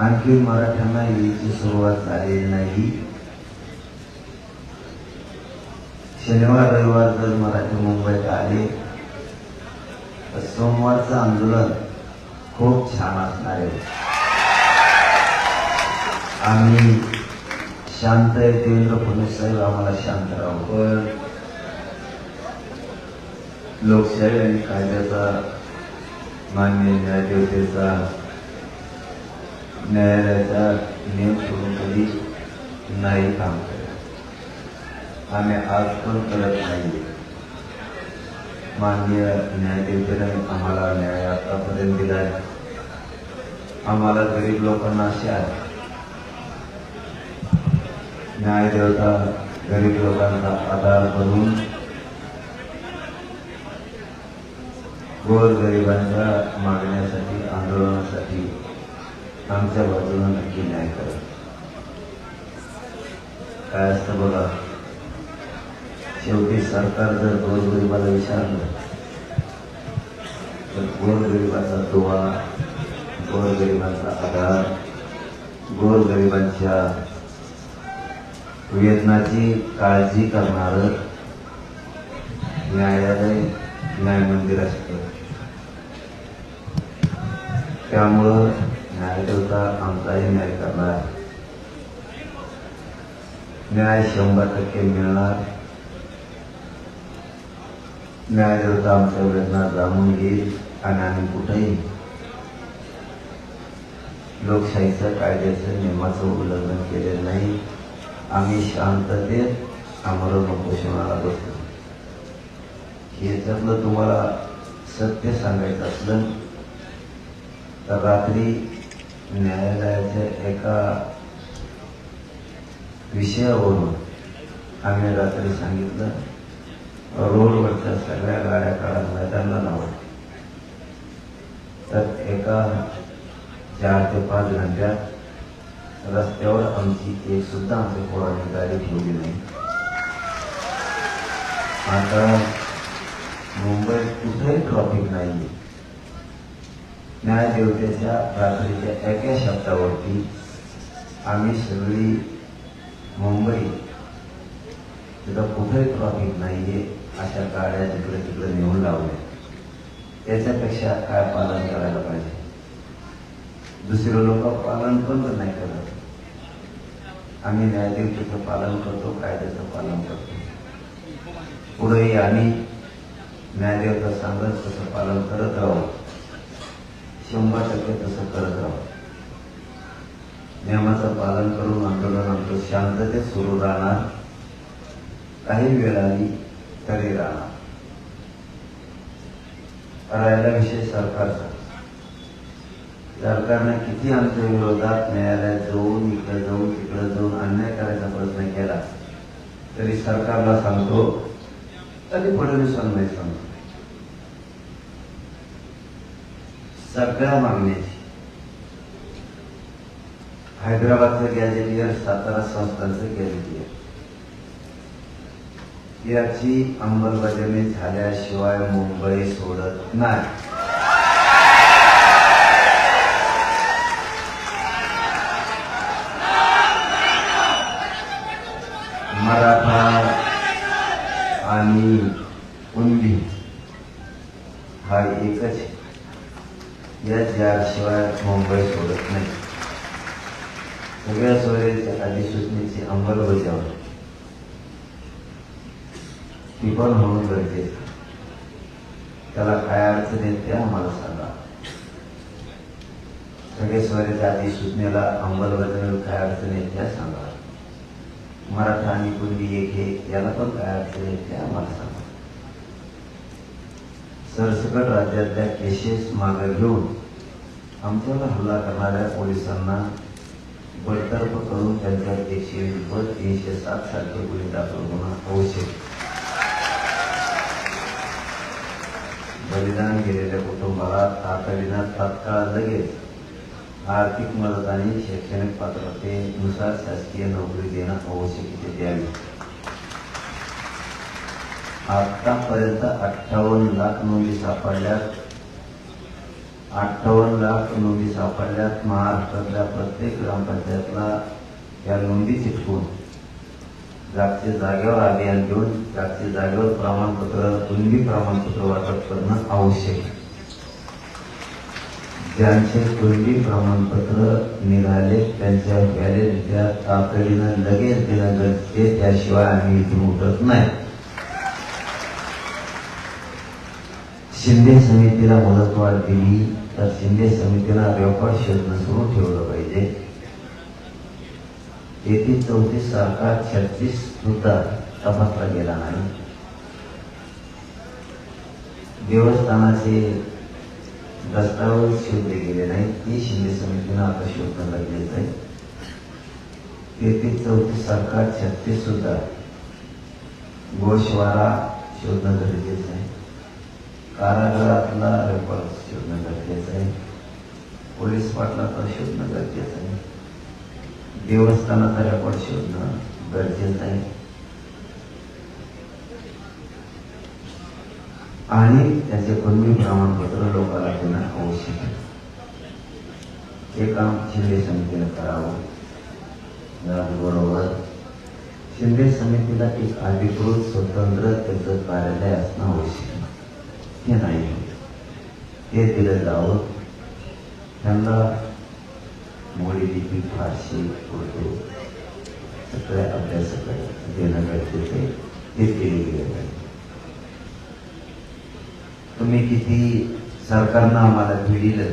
आणखी मराठ्यांना यायची सुरुवात झालेली नाही शनिवार रविवार जर मराठी मुंबईत आले तर सोमवारचं आंदोलन खूप छान असणार आहे. आम्ही शांत आहे देवेंद्र फडणवीस साहेब आम्हाला शांत राहू. पण लोकशाही आणि कायद्याचा मान्य न्यायदेवतेचा न्यायालयाचा नियम सोडून कधी नाही काम करत आम्ही आज पण करत नाही माननीय न्यायदेवतेने आम्हाला न्याय आतापर्यंत दिला आम्हाला गरीब लोकांना असे आहे न्यायदेवता गरीब लोकांचा आधार बनून गोरगरिबांच्या मागण्यासाठी आंदोलनासाठी आमच्या बाजूला नक्की न्याय करत काय असतं बघा शेवटी सरकार जर गोरगरिबाला विचारलं तर गोरगरिबाचा दुवा गोरगरिबांचा आधार गोरगरिबांच्या वेदनाची काळजी करणारं न्यायालय न्याय मंदिर असतं. त्यामुळं न्यायदेवता आमचाही न्याय करणार. न्याय शंभर टक्के मिळणार. न्यायदेवता आमच्या वेदना जाणून घेईल आणि आम्ही कुठेही लोकशाहीचं कायद्याचं नियमाचं उल्लंघन केलेलं नाही. आम्ही शांततेत आमरण उपोषणाला बसतो याच्यातलं तुम्हाला सत्य सांगायचं असलं तर रात्री न्यायालयाच्या एका विषयावरून आम्ही रात्री सांगितलं रोडवरच्या सगळ्या गाड्या काढा मैदानाला लावा तर एका चार ते पाच घंट्यात रस्त्यावर आमची एक सुद्धा आमच्या पोराने गाडी ठेवली नाही. आता मुंबईत कुठेही ट्रॉफिक नाही न्यायदेवतेच्या रात्रीच्या एका शब्दावरती आम्ही सगळी मुंबई तिथं कुठेही ट्रॉफिक नाहीये अशा गाड्या तिकडे तिकडे नेऊन लावल्या. त्याच्यापेक्षा काय पालन करायला पाहिजे? दुसरे लोक पालन पण नाही करत. आम्ही न्यायदेवतेचं पालन करतो कायद्याचं पालन करतो. पुढेही आम्ही न्यायदेवता सांगत तसं पालन करत राहू. शंभर टक्के तसं करत राहू. नियमाचं पालन करून आंदोलन आमचं शांततेत सुरू राहणार. काही वेळ आली तरी राहणार. राहिला विषय सरकारचा. सरकारने किती आमच्या विरोधात न्यायालयात जाऊन इकडे जाऊन तिकडे जाऊन अन्याय करायचा प्रयत्न केला तरी सरकारला सांगतो तरी फडणवीसांना नाही सांगतो सगळ्या मागण्याची हैदराबादचं गॅजेटियर सातारा संस्थांचं गॅजेटियर याची अंमलबजावणी झाल्याशिवाय मुंबई सोडत नाही. मराठा आणि कुणबी हा एकच आहे. या ज्याशिवाय मुंबई सोडत नाही. सगळ्या सोयीच्या अधिसूचनेची अंमलबजावणी. ती पण होणं गरजेचं त्याला काय अडचण येते आम्हाला सांगा. सगळे स्वराच्या अधिसूचनेला अंमलबजावणी काय अडचण येते सांगा. मराठा आणि कुणबी एक हे याला पण काय अडचण येते आम्हाला सांगा. सरसकट राज्यातल्या केसेस मागे घेऊन आमच्यावर हल्ला करणाऱ्या पोलिसांना बडतर्फ करून त्यांच्यावर एकशे व तीनशे सात सारखे गुन्हे दाखल होणं आवश्यक. बलिदान गेलेल्या कुटुंबाला तातडीनं तात्काळ लगेच आर्थिक मदत आणि शैक्षणिक पात्रतेनुसार शासकीय नोकरी देणं आवश्यकते द्यावी. आतापर्यंत अठ्ठावन्न लाख नोंदी सापडल्यात. अठ्ठावन्न लाख नोंदी सापडल्यात महाराष्ट्रातल्या प्रत्येक ग्रामपंचायतला या नोंदी चिटकून. जागच्या जागेवर अभियान घेऊन जागच्या जागेवर प्रमाणपत्र नोंदी प्रमाणपत्र वाटप करणं आवश्यक ज्यांचे तोंडी प्रमाणपत्र निघाले त्यांच्या व्हॅलिडिट्या तातडीनं लगेच देणं गरजेचे त्याशिवाय आम्ही इथून उठत नाही. शिंदे समितीला मुदतवाढ दिली, तर शिंदे समितीला रेकॉर्ड शोधणं सुरू ठेवलं पाहिजे. चौतीस सरकार छत्तीस सुद्धा तपासला गेला नाही. देवस्थानाचे दस्तावेज़ शोधले गेले नाही. ती शिंदे समितीनं आता शोधणं गरजेचं आहे. चौतीस सरकार छत्तीस सुद्धा गोशवारा शोधणं गरजेचं आहे. कारागृहातला रेकॉर्ड शोधणं गरजेचं आहे. पोलीस पाटलाचा शोधणं गरजेचं आहे. देवस्थानाचा रेकॉर्ड शोधणं गरजेचं आहे. आणि त्याचे कुणबी प्रमाणपत्र लोकांना देणं आवश्यक आहे. हे काम शिंदे समितीने करावं. त्याचबरोबर शिंदे समितीला एक अधिकृत स्वतंत्र त्याचं कार्यालय असणं आवश्यक आहे. हे नाही हे दिलं जावं त्यांना मोडी लिपी फारशी उर्दू सगळे अभ्यासकडे देणं गरजेचं आहे ते केले गेलं पाहिजे तुम्ही किती सरकारनं आम्हाला दिलं?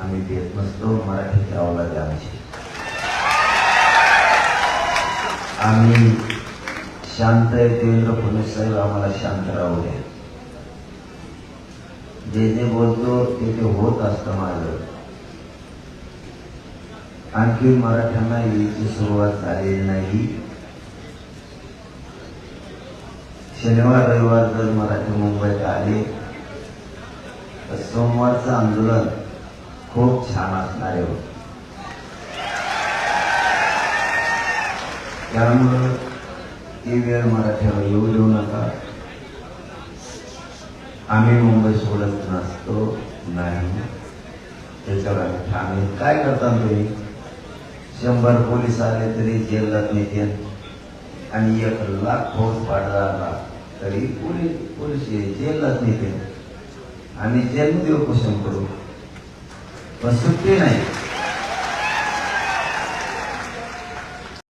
आम्ही देत नसतो मराठीची अवलाद आहे आम्ही शांत आहे देवेंद्र फडणवीस साहेब आम्हाला शांत राहू द्या. जे जे बोलतो ते ते होत असतं माझं. आणखी मराठ्यांना यायची सुरुवात झालेली नाही. शनिवार रविवार जर मराठी मुंबईत आले तर सोमवारचं आंदोलन खूप छान असणार आहे. त्यामुळं ती वेळ मराठ्यावर येऊ देऊ नका. आम्ही मुंबई सोडत नसतो नाही. त्याच्यावर आम्ही ठाणे. काय करता तुम्ही? शंभर पोलीस आले तरी जेलात नेते आणि एक लाख फौज पाडला तरी पोलीस पोलीस जेलात नेते आम्ही जेलमध्ये उपोषण करू. पण सुट्टी नाही.